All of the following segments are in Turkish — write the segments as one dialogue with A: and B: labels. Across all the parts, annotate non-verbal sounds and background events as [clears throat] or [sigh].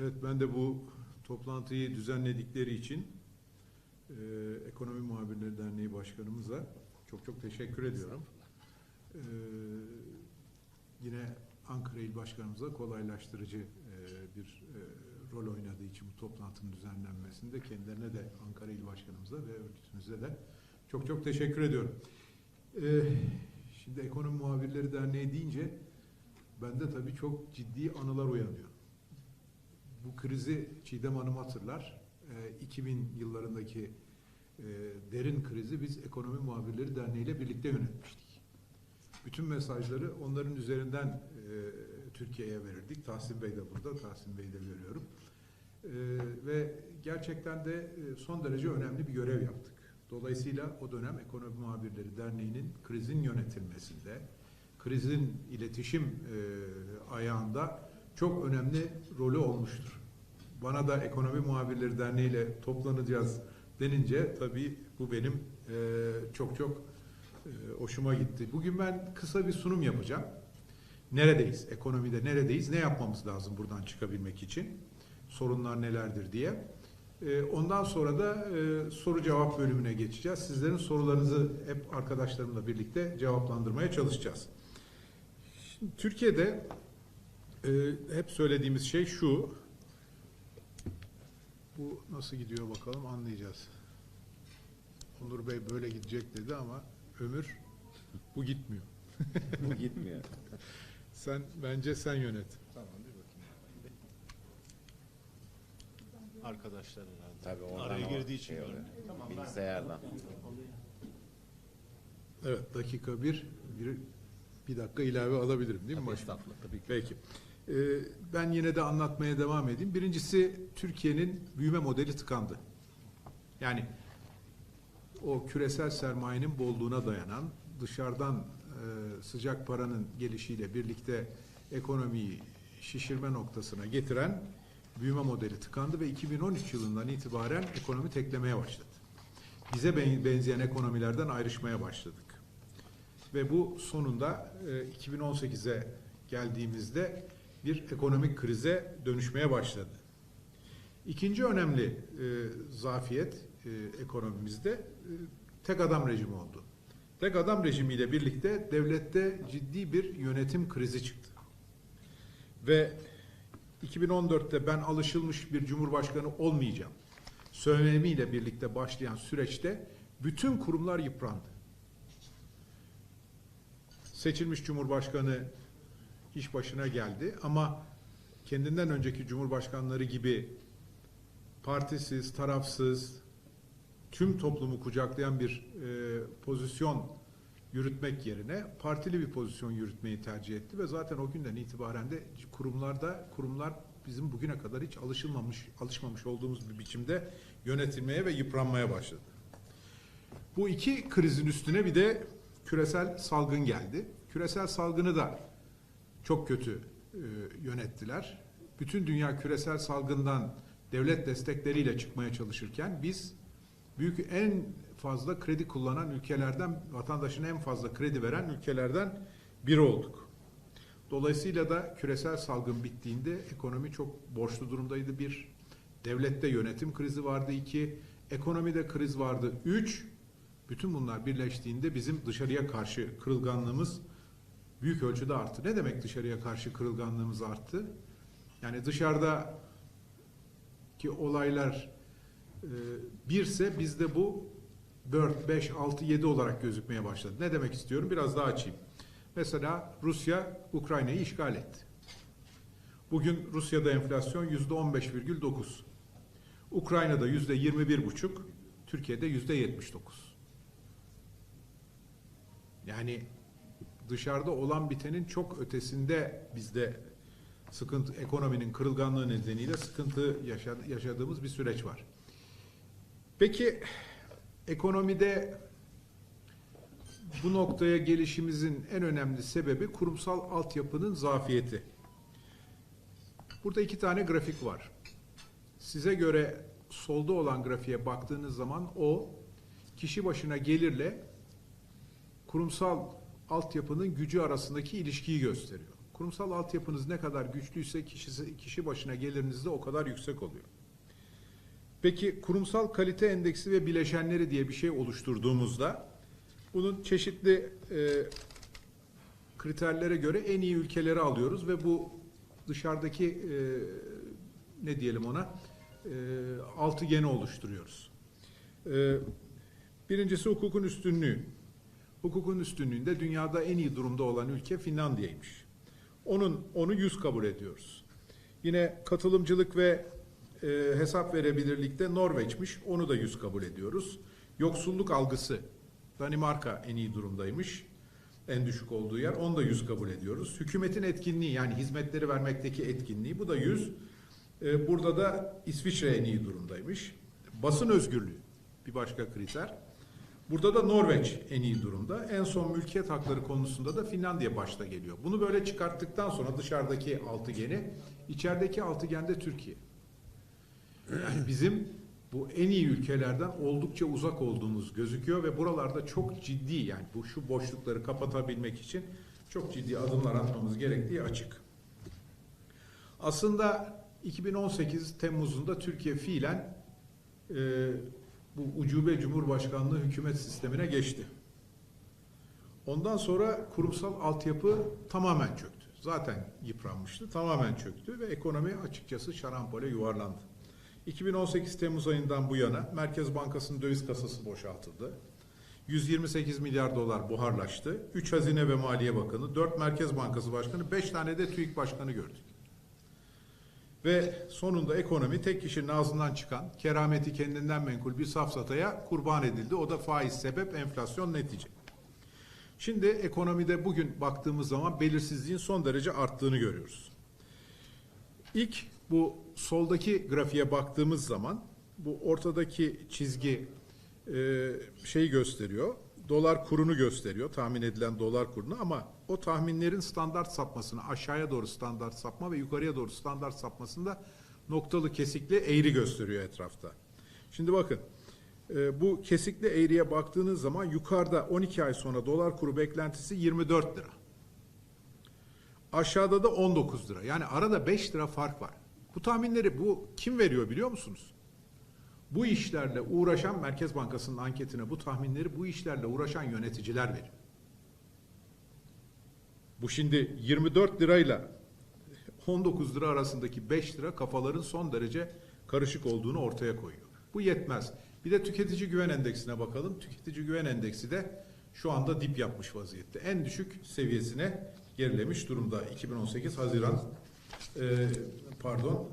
A: Evet ben de bu toplantıyı düzenledikleri için e, Ekonomi Muhabirleri Derneği Başkanımıza çok çok teşekkür ediyorum. E, yine Ankara İl Başkanımıza kolaylaştırıcı e, bir e, rol oynadığı için bu toplantının düzenlenmesinde kendilerine de Ankara İl Başkanımıza ve örgütümüze de çok çok teşekkür ediyorum. E, şimdi Ekonomi Muhabirleri Derneği deyince bende tabii çok ciddi anılar uyanıyor. Bu krizi Çiğdem Hanım hatırlar. E, 2000 yıllarındaki e, derin krizi biz Ekonomi Muhabirleri Derneği ile birlikte yönetmiştik. Bütün mesajları onların üzerinden e, Türkiye'ye verirdik. Tahsin Bey de burada, Tahsin Bey'i de görüyorum. E, ve gerçekten de e, son derece önemli bir görev yaptık. Dolayısıyla o dönem Ekonomi Muhabirleri Derneği'nin krizin yönetilmesinde, krizin iletişim e, ayağında çok önemli rolü olmuştur. Bana da Ekonomi Muhabirleri Derneği ile toplanacağız denince tabii bu benim e, çok çok e, hoşuma gitti. Bugün ben kısa bir sunum yapacağım. Neredeyiz? Ekonomide neredeyiz? Ne yapmamız lazım buradan çıkabilmek için? Sorunlar nelerdir diye. E, ondan sonra da e, soru cevap bölümüne geçeceğiz. Sizlerin sorularınızı hep arkadaşlarımla birlikte cevaplandırmaya çalışacağız. Şimdi Türkiye'de e, hep söylediğimiz şey şu. Bu nasıl gidiyor bakalım anlayacağız. Onur Bey böyle gidecek dedi ama Ömür bu gitmiyor. [laughs]
B: Bu gitmiyor.
A: Sen bence sen yönet.
C: Tamam bir bakayım. Arkadaşlar herhalde.
B: Tabii oradan
C: Araya girdiği için
B: şey.
C: Tamam,
B: Bilgisayardan.
A: Evet dakika bir, bir, bir dakika ilave alabilirim değil mi?
D: Estağfurullah tabii ki.
A: Peki. Ee, ben yine de anlatmaya devam edeyim. Birincisi Türkiye'nin büyüme modeli tıkandı. Yani o küresel sermayenin bolluğuna dayanan dışarıdan e, sıcak paranın gelişiyle birlikte ekonomiyi şişirme noktasına getiren büyüme modeli tıkandı ve 2013 yılından itibaren ekonomi teklemeye başladı. Bize ben- benzeyen ekonomilerden ayrışmaya başladık. Ve bu sonunda e, 2018'e geldiğimizde bir ekonomik krize dönüşmeye başladı. İkinci önemli e, zafiyet e, ekonomimizde e, tek adam rejimi oldu. Tek adam rejimiyle birlikte devlette ciddi bir yönetim krizi çıktı. Ve 2014'te ben alışılmış bir cumhurbaşkanı olmayacağım söylemiyle birlikte başlayan süreçte bütün kurumlar yıprandı. Seçilmiş cumhurbaşkanı iş başına geldi ama kendinden önceki cumhurbaşkanları gibi partisiz, tarafsız, tüm toplumu kucaklayan bir e, pozisyon yürütmek yerine partili bir pozisyon yürütmeyi tercih etti ve zaten o günden itibaren de kurumlarda kurumlar bizim bugüne kadar hiç alışılmamış alışmamış olduğumuz bir biçimde yönetilmeye ve yıpranmaya başladı. Bu iki krizin üstüne bir de küresel salgın geldi. Küresel salgını da çok kötü e, yönettiler. Bütün dünya küresel salgından devlet destekleriyle çıkmaya çalışırken biz büyük en fazla kredi kullanan ülkelerden, vatandaşına en fazla kredi veren ülkelerden biri olduk. Dolayısıyla da küresel salgın bittiğinde ekonomi çok borçlu durumdaydı. Bir, devlette yönetim krizi vardı. iki ekonomide kriz vardı. Üç, bütün bunlar birleştiğinde bizim dışarıya karşı kırılganlığımız büyük ölçüde arttı. Ne demek dışarıya karşı kırılganlığımız arttı? Yani dışarıda ki olaylar e, birse bizde bu 4, 5, 6, 7 olarak gözükmeye başladı. Ne demek istiyorum? Biraz daha açayım. Mesela Rusya Ukrayna'yı işgal etti. Bugün Rusya'da enflasyon yüzde 15,9. Ukrayna'da yüzde 21,5. Türkiye'de yüzde 79. Yani dışarıda olan bitenin çok ötesinde bizde sıkıntı, ekonominin kırılganlığı nedeniyle sıkıntı yaşa- yaşadığımız bir süreç var. Peki ekonomide bu noktaya gelişimizin en önemli sebebi kurumsal altyapının zafiyeti. Burada iki tane grafik var. Size göre solda olan grafiğe baktığınız zaman o kişi başına gelirle kurumsal altyapının gücü arasındaki ilişkiyi gösteriyor. Kurumsal altyapınız ne kadar güçlüyse kişisi, kişi başına geliriniz de o kadar yüksek oluyor. Peki kurumsal kalite endeksi ve bileşenleri diye bir şey oluşturduğumuzda bunun çeşitli e, kriterlere göre en iyi ülkeleri alıyoruz ve bu dışarıdaki e, ne diyelim ona e, altıgeni oluşturuyoruz. E, birincisi hukukun üstünlüğü. Hukukun üstünlüğünde dünyada en iyi durumda olan ülke Finlandiya'ymış. Onun onu 100 kabul ediyoruz. Yine katılımcılık ve e, hesap verebilirlikte Norveç'miş. Onu da 100 kabul ediyoruz. Yoksulluk algısı Danimarka en iyi durumdaymış. En düşük olduğu yer. Onu da 100 kabul ediyoruz. Hükümetin etkinliği yani hizmetleri vermekteki etkinliği bu da 100. E, burada da İsviçre en iyi durumdaymış. Basın özgürlüğü bir başka kriter. Burada da Norveç en iyi durumda. En son mülkiyet hakları konusunda da Finlandiya başta geliyor. Bunu böyle çıkarttıktan sonra dışarıdaki altıgeni, içerideki altıgende Türkiye. Yani [clears throat] bizim bu en iyi ülkelerden oldukça uzak olduğumuz gözüküyor ve buralarda çok ciddi yani bu şu boşlukları kapatabilmek için çok ciddi adımlar atmamız gerektiği açık. Aslında 2018 Temmuz'unda Türkiye fiilen e, bu ucube cumhurbaşkanlığı hükümet sistemine geçti. Ondan sonra kurumsal altyapı tamamen çöktü. Zaten yıpranmıştı, tamamen çöktü ve ekonomi açıkçası şarampole yuvarlandı. 2018 Temmuz ayından bu yana Merkez Bankası'nın döviz kasası boşaltıldı. 128 milyar dolar buharlaştı. 3 Hazine ve Maliye Bakanı, 4 Merkez Bankası Başkanı, 5 tane de TÜİK Başkanı gördük. Ve sonunda ekonomi tek kişinin ağzından çıkan kerameti kendinden menkul bir safsataya kurban edildi. O da faiz sebep, enflasyon netice. Şimdi ekonomide bugün baktığımız zaman belirsizliğin son derece arttığını görüyoruz. İlk bu soldaki grafiğe baktığımız zaman bu ortadaki çizgi e, şeyi gösteriyor. Dolar kurunu gösteriyor. Tahmin edilen dolar kurunu ama o tahminlerin standart sapmasını aşağıya doğru standart sapma ve yukarıya doğru standart sapmasında noktalı kesikli eğri gösteriyor etrafta. Şimdi bakın e, bu kesikli eğriye baktığınız zaman yukarıda 12 ay sonra dolar kuru beklentisi 24 lira. Aşağıda da 19 lira. Yani arada 5 lira fark var. Bu tahminleri bu kim veriyor biliyor musunuz? Bu işlerle uğraşan Merkez Bankası'nın anketine bu tahminleri bu işlerle uğraşan yöneticiler veriyor. Bu şimdi 24 lirayla 19 lira arasındaki 5 lira kafaların son derece karışık olduğunu ortaya koyuyor. Bu yetmez. Bir de tüketici güven endeksine bakalım. Tüketici güven endeksi de şu anda dip yapmış vaziyette. En düşük seviyesine gerilemiş durumda. 2018 Haziran e, pardon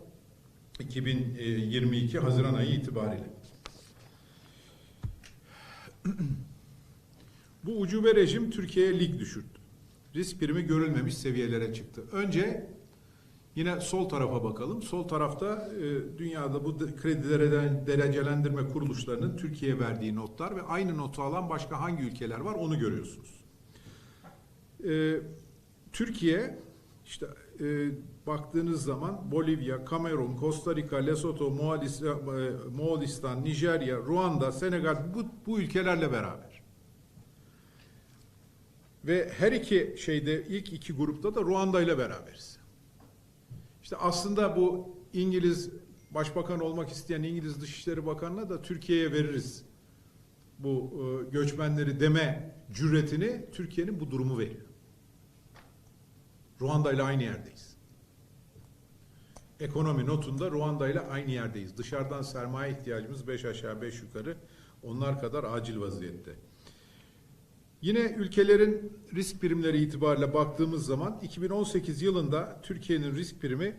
A: 2022 Haziran ayı itibariyle. [clears throat] Bu ucube rejim Türkiye'ye lig düşürdü. Risk primi görülmemiş seviyelere çıktı. Önce yine sol tarafa bakalım. Sol tarafta e, dünyada bu kredilerden derecelendirme kuruluşlarının Türkiye'ye verdiği notlar ve aynı notu alan başka hangi ülkeler var onu görüyorsunuz. E, Türkiye işte e, baktığınız zaman Bolivya, Kamerun, Costa Rica, Lesotho, e, Moğolistan, Nijerya, Ruanda, Senegal bu, bu ülkelerle beraber. Ve her iki şeyde ilk iki grupta da Ruanda ile beraberiz. İşte aslında bu İngiliz başbakan olmak isteyen İngiliz Dışişleri Bakanı'na da Türkiye'ye veririz bu e, göçmenleri deme cüretini Türkiye'nin bu durumu veriyor. Ruanda ile aynı yerdeyiz. Ekonomi notunda Ruanda ile aynı yerdeyiz. Dışarıdan sermaye ihtiyacımız 5 aşağı 5 yukarı onlar kadar acil vaziyette. Yine ülkelerin risk primleri itibariyle baktığımız zaman 2018 yılında Türkiye'nin risk primi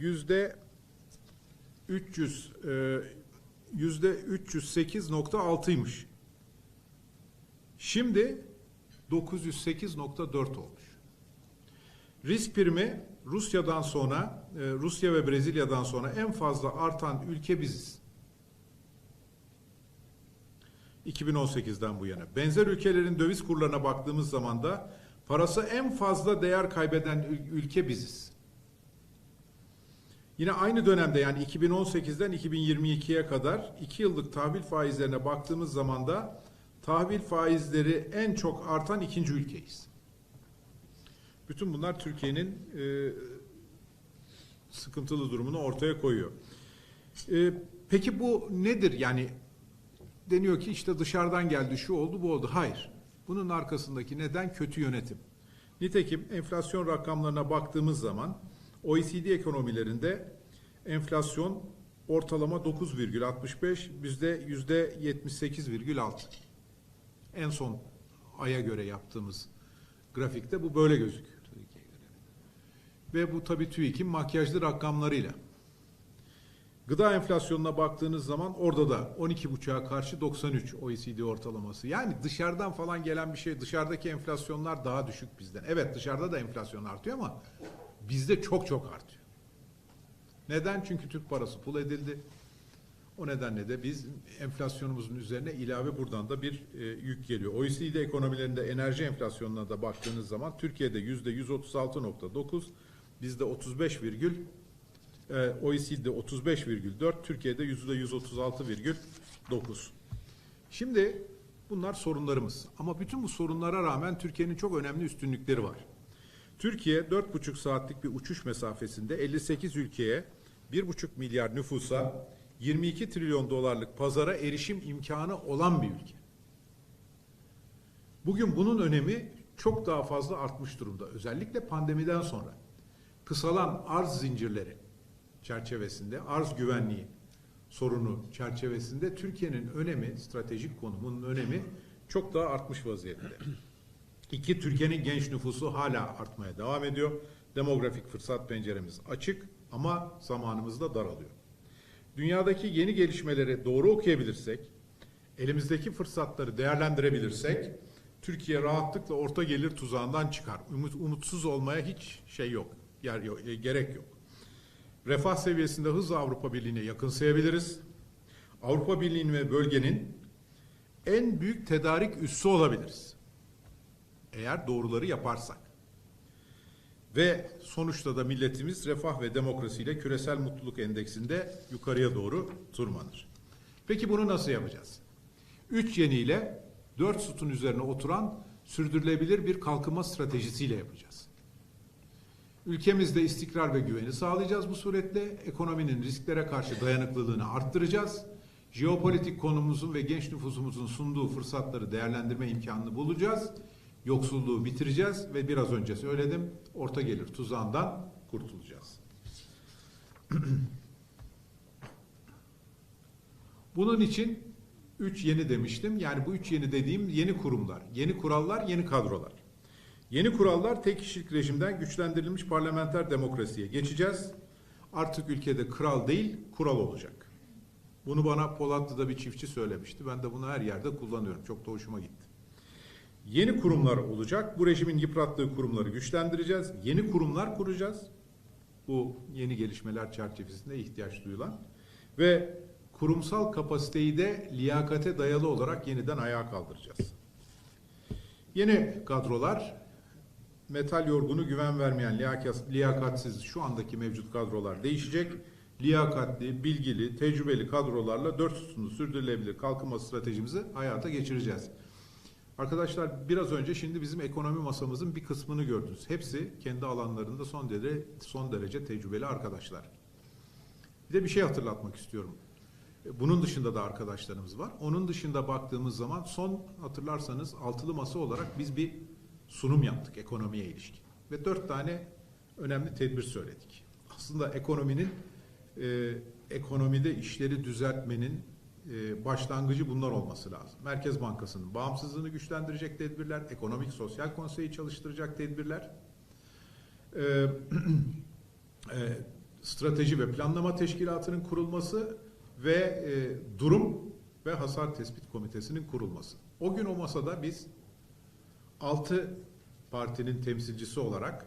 A: yüzde 300 e, yüzde 308.6'ymış. Şimdi 908.4 olmuş. Risk primi Rusya'dan sonra, e, Rusya ve Brezilya'dan sonra en fazla artan ülke biziz. 2018'den bu yana. Benzer ülkelerin döviz kurlarına baktığımız zaman da parası en fazla değer kaybeden ül- ülke biziz. Yine aynı dönemde yani 2018'den 2022'ye kadar 2 yıllık tahvil faizlerine baktığımız zaman da tahvil faizleri en çok artan ikinci ülkeyiz. Bütün bunlar Türkiye'nin e, sıkıntılı durumunu ortaya koyuyor. E, peki bu nedir? Yani deniyor ki işte dışarıdan geldi, şu oldu, bu oldu. Hayır. Bunun arkasındaki neden kötü yönetim. Nitekim enflasyon rakamlarına baktığımız zaman OECD ekonomilerinde enflasyon ortalama 9,65, bizde yüzde 78,6. En son aya göre yaptığımız grafikte bu böyle gözüküyor. Ve bu tabii TÜİK'in makyajlı rakamlarıyla. Gıda enflasyonuna baktığınız zaman orada da 12,5'a karşı 93 OECD ortalaması. Yani dışarıdan falan gelen bir şey, dışarıdaki enflasyonlar daha düşük bizden. Evet dışarıda da enflasyon artıyor ama bizde çok çok artıyor. Neden? Çünkü Türk parası pul edildi. O nedenle de biz enflasyonumuzun üzerine ilave buradan da bir e, yük geliyor. OECD ekonomilerinde enerji enflasyonuna da baktığınız zaman Türkiye'de yüzde 136.9, bizde 35 virgül, e, OECD'de 35,4, Türkiye'de yüzde 136,9. Şimdi bunlar sorunlarımız. Ama bütün bu sorunlara rağmen Türkiye'nin çok önemli üstünlükleri var. Türkiye 4,5 saatlik bir uçuş mesafesinde 58 ülkeye 1,5 milyar nüfusa 22 trilyon dolarlık pazara erişim imkanı olan bir ülke. Bugün bunun önemi çok daha fazla artmış durumda. Özellikle pandemiden sonra. Kısalan arz zincirleri çerçevesinde, arz güvenliği sorunu çerçevesinde Türkiye'nin önemi, stratejik konumunun önemi çok daha artmış vaziyette. İki, Türkiye'nin genç nüfusu hala artmaya devam ediyor. Demografik fırsat penceremiz açık ama zamanımız da daralıyor. Dünyadaki yeni gelişmeleri doğru okuyabilirsek, elimizdeki fırsatları değerlendirebilirsek, Türkiye rahatlıkla orta gelir tuzağından çıkar. Umut, umutsuz olmaya hiç şey yok, yer yok, e, gerek yok. Refah seviyesinde hızla Avrupa Birliği'ne yakınsayabiliriz. Avrupa Birliği'nin ve bölgenin en büyük tedarik üssü olabiliriz. Eğer doğruları yaparsak. Ve sonuçta da milletimiz refah ve demokrasiyle küresel mutluluk endeksinde yukarıya doğru tırmanır. Peki bunu nasıl yapacağız? Üç yeniyle dört sütun üzerine oturan sürdürülebilir bir kalkınma stratejisiyle yapacağız. Ülkemizde istikrar ve güveni sağlayacağız bu suretle. Ekonominin risklere karşı dayanıklılığını arttıracağız. Jeopolitik konumumuzun ve genç nüfusumuzun sunduğu fırsatları değerlendirme imkanını bulacağız. Yoksulluğu bitireceğiz ve biraz önce söyledim orta gelir tuzağından kurtulacağız. [clears throat] Bunun için üç yeni demiştim. Yani bu üç yeni dediğim yeni kurumlar, yeni kurallar, yeni kadrolar. Yeni kurallar tek kişilik rejimden güçlendirilmiş parlamenter demokrasiye geçeceğiz. Artık ülkede kral değil, kural olacak. Bunu bana Polatlı'da bir çiftçi söylemişti. Ben de bunu her yerde kullanıyorum. Çok da hoşuma gitti. Yeni kurumlar olacak. Bu rejimin yıprattığı kurumları güçlendireceğiz. Yeni kurumlar kuracağız. Bu yeni gelişmeler çerçevesinde ihtiyaç duyulan. Ve kurumsal kapasiteyi de liyakate dayalı olarak yeniden ayağa kaldıracağız. Yeni kadrolar metal yorgunu güven vermeyen liyakat- liyakatsiz şu andaki mevcut kadrolar değişecek. Liyakatli, bilgili, tecrübeli kadrolarla dört sütunlu sürdürülebilir kalkınma stratejimizi hayata geçireceğiz. Arkadaşlar biraz önce şimdi bizim ekonomi masamızın bir kısmını gördünüz. Hepsi kendi alanlarında son derece son derece tecrübeli arkadaşlar. Bir de bir şey hatırlatmak istiyorum. Bunun dışında da arkadaşlarımız var. Onun dışında baktığımız zaman son hatırlarsanız altılı masa olarak biz bir sunum yaptık ekonomiye ilişkin. Ve dört tane önemli tedbir söyledik. Aslında ekonominin e, ekonomide işleri düzeltmenin e, başlangıcı bunlar olması lazım. Merkez Bankası'nın bağımsızlığını güçlendirecek tedbirler, ekonomik sosyal konseyi çalıştıracak tedbirler, e, [clears throat] e, strateji ve planlama teşkilatının kurulması ve e, durum ve hasar tespit komitesinin kurulması. O gün o masada biz altı partinin temsilcisi olarak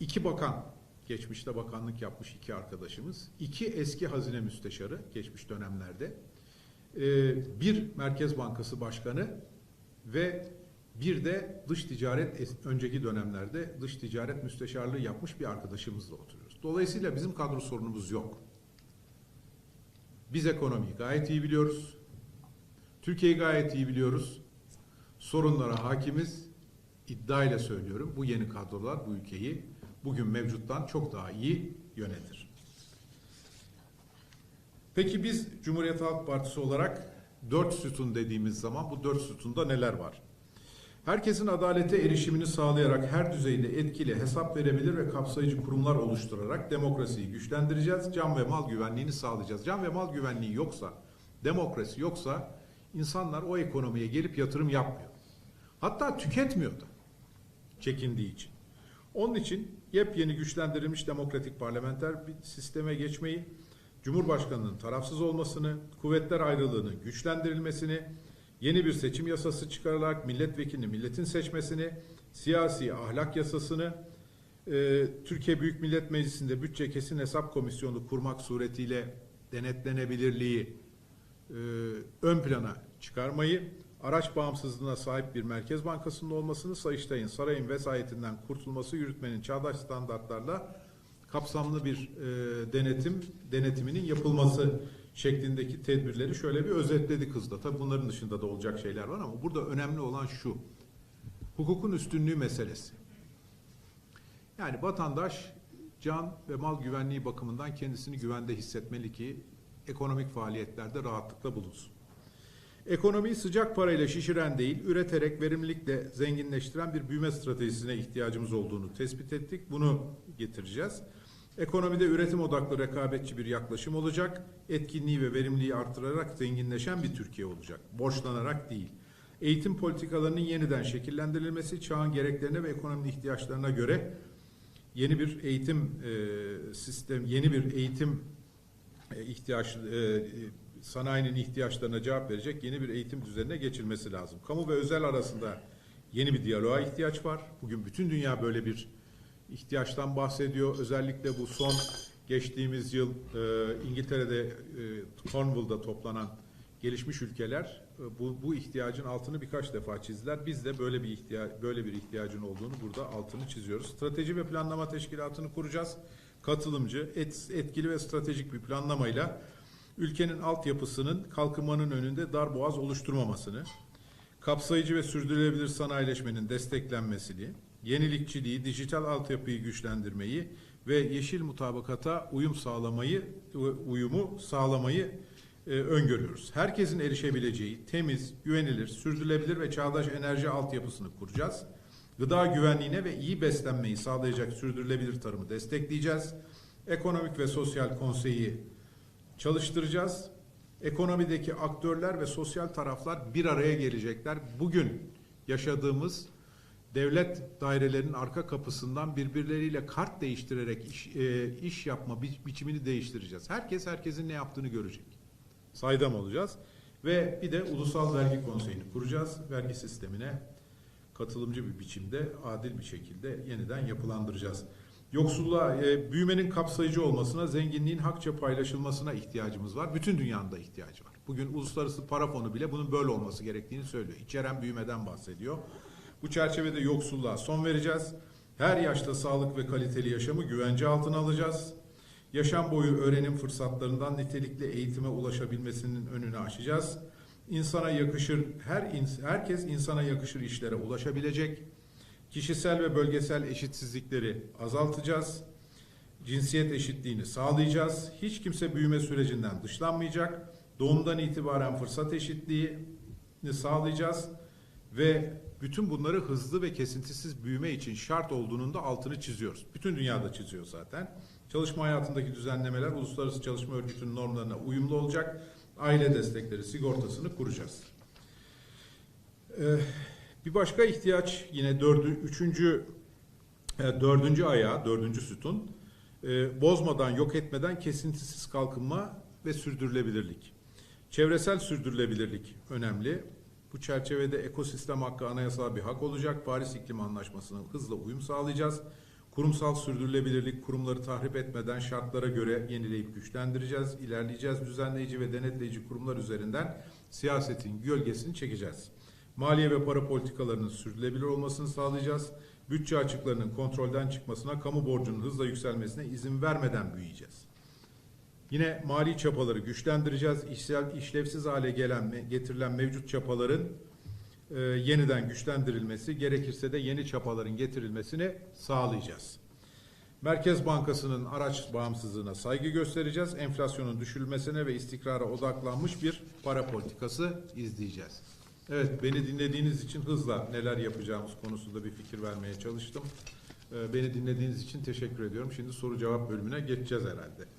A: iki bakan, geçmişte bakanlık yapmış iki arkadaşımız, iki eski hazine müsteşarı geçmiş dönemlerde, e, bir Merkez Bankası Başkanı ve bir de dış ticaret önceki dönemlerde dış ticaret müsteşarlığı yapmış bir arkadaşımızla oturuyoruz. Dolayısıyla bizim kadro sorunumuz yok. Biz ekonomiyi gayet iyi biliyoruz. Türkiye'yi gayet iyi biliyoruz. Sorunlara hakimiz iddiayla söylüyorum bu yeni kadrolar bu ülkeyi bugün mevcuttan çok daha iyi yönetir. Peki biz Cumhuriyet Halk Partisi olarak dört sütun dediğimiz zaman bu dört sütunda neler var? Herkesin adalete erişimini sağlayarak her düzeyde etkili hesap verebilir ve kapsayıcı kurumlar oluşturarak demokrasiyi güçlendireceğiz. Can ve mal güvenliğini sağlayacağız. Can ve mal güvenliği yoksa, demokrasi yoksa insanlar o ekonomiye gelip yatırım yapmıyor. Hatta tüketmiyor da çekindiği için. Onun için yepyeni güçlendirilmiş demokratik parlamenter bir sisteme geçmeyi, Cumhurbaşkanının tarafsız olmasını, kuvvetler ayrılığının güçlendirilmesini, yeni bir seçim yasası çıkarılarak milletvekilini milletin seçmesini, siyasi ahlak yasasını, e, Türkiye Büyük Millet Meclisi'nde bütçe kesin hesap komisyonu kurmak suretiyle denetlenebilirliği e, ön plana çıkarmayı, araç bağımsızlığına sahip bir merkez bankasının olmasını, Sayıştay'ın sarayın vesayetinden kurtulması, yürütmenin çağdaş standartlarla kapsamlı bir e, denetim denetiminin yapılması şeklindeki tedbirleri şöyle bir özetledi kızda. Tabii bunların dışında da olacak şeyler var ama burada önemli olan şu. Hukukun üstünlüğü meselesi. Yani vatandaş can ve mal güvenliği bakımından kendisini güvende hissetmeli ki ekonomik faaliyetlerde rahatlıkla bulunsun. Ekonomiyi sıcak parayla şişiren değil, üreterek verimlilikle zenginleştiren bir büyüme stratejisine ihtiyacımız olduğunu tespit ettik. Bunu getireceğiz. Ekonomide üretim odaklı rekabetçi bir yaklaşım olacak. Etkinliği ve verimliliği artırarak zenginleşen bir Türkiye olacak. Borçlanarak değil. Eğitim politikalarının yeniden şekillendirilmesi, çağın gereklerine ve ekonominin ihtiyaçlarına göre yeni bir eğitim e, sistem, yeni bir eğitim e, ihtiyaç e, sanayinin ihtiyaçlarına cevap verecek yeni bir eğitim düzenine geçilmesi lazım. Kamu ve özel arasında yeni bir diyaloğa ihtiyaç var. Bugün bütün dünya böyle bir ihtiyaçtan bahsediyor. Özellikle bu son geçtiğimiz yıl e, İngiltere'de e, Cornwall'da toplanan gelişmiş ülkeler e, bu, bu ihtiyacın altını birkaç defa çizdiler. Biz de böyle bir ihtiya böyle bir ihtiyacın olduğunu burada altını çiziyoruz. Strateji ve planlama teşkilatını kuracağız. Katılımcı, et, etkili ve stratejik bir planlamayla ülkenin altyapısının kalkınmanın önünde dar boğaz oluşturmamasını, kapsayıcı ve sürdürülebilir sanayileşmenin desteklenmesini, yenilikçiliği, dijital altyapıyı güçlendirmeyi ve yeşil mutabakata uyum sağlamayı uyumu sağlamayı e, öngörüyoruz. Herkesin erişebileceği temiz, güvenilir, sürdürülebilir ve çağdaş enerji altyapısını kuracağız. Gıda güvenliğine ve iyi beslenmeyi sağlayacak sürdürülebilir tarımı destekleyeceğiz. Ekonomik ve Sosyal Konseyi çalıştıracağız. Ekonomideki aktörler ve sosyal taraflar bir araya gelecekler. Bugün yaşadığımız devlet dairelerinin arka kapısından birbirleriyle kart değiştirerek iş, e, iş yapma bi- biçimini değiştireceğiz. Herkes herkesin ne yaptığını görecek. Saydam olacağız. Ve bir de Ulusal Vergi Konseyi'ni kuracağız. Vergi sistemine katılımcı bir biçimde, adil bir şekilde yeniden yapılandıracağız. Yoksulluğa, e, büyümenin kapsayıcı olmasına, zenginliğin hakça paylaşılmasına ihtiyacımız var. Bütün dünyanın da ihtiyacı var. Bugün Uluslararası Para Fonu bile bunun böyle olması gerektiğini söylüyor. İçeren büyümeden bahsediyor. Bu çerçevede yoksulluğa son vereceğiz. Her yaşta sağlık ve kaliteli yaşamı güvence altına alacağız. Yaşam boyu öğrenim fırsatlarından nitelikli eğitime ulaşabilmesinin önünü açacağız. İnsana yakışır, her ins- herkes insana yakışır işlere ulaşabilecek. Kişisel ve bölgesel eşitsizlikleri azaltacağız. Cinsiyet eşitliğini sağlayacağız. Hiç kimse büyüme sürecinden dışlanmayacak. Doğumdan itibaren fırsat eşitliğini sağlayacağız ve bütün bunları hızlı ve kesintisiz büyüme için şart olduğunun da altını çiziyoruz. Bütün dünyada çiziyor zaten. Çalışma hayatındaki düzenlemeler Uluslararası Çalışma Örgütü'nün normlarına uyumlu olacak. Aile destekleri sigortasını kuracağız. Ee, bir başka ihtiyaç yine dördü, üçüncü, e, dördüncü ayağı, dördüncü sütun. e, bozmadan, yok etmeden kesintisiz kalkınma ve sürdürülebilirlik. Çevresel sürdürülebilirlik önemli. Bu çerçevede ekosistem hakkı anayasal bir hak olacak. Paris İklim Anlaşması'na hızla uyum sağlayacağız. Kurumsal sürdürülebilirlik kurumları tahrip etmeden şartlara göre yenileyip güçlendireceğiz, ilerleyeceğiz. Düzenleyici ve denetleyici kurumlar üzerinden siyasetin gölgesini çekeceğiz. Maliye ve para politikalarının sürdürülebilir olmasını sağlayacağız. Bütçe açıklarının kontrolden çıkmasına, kamu borcunun hızla yükselmesine izin vermeden büyüyeceğiz. Yine mali çapaları güçlendireceğiz. İşsel, işlevsiz hale gelen, getirilen mevcut çapaların e, yeniden güçlendirilmesi, gerekirse de yeni çapaların getirilmesini sağlayacağız. Merkez Bankası'nın araç bağımsızlığına saygı göstereceğiz. Enflasyonun düşürülmesine ve istikrara odaklanmış bir para politikası izleyeceğiz. Evet, beni dinlediğiniz için hızla neler yapacağımız konusunda bir fikir vermeye çalıştım. Ee, Beni dinlediğiniz için teşekkür ediyorum. Şimdi soru cevap bölümüne geçeceğiz herhalde.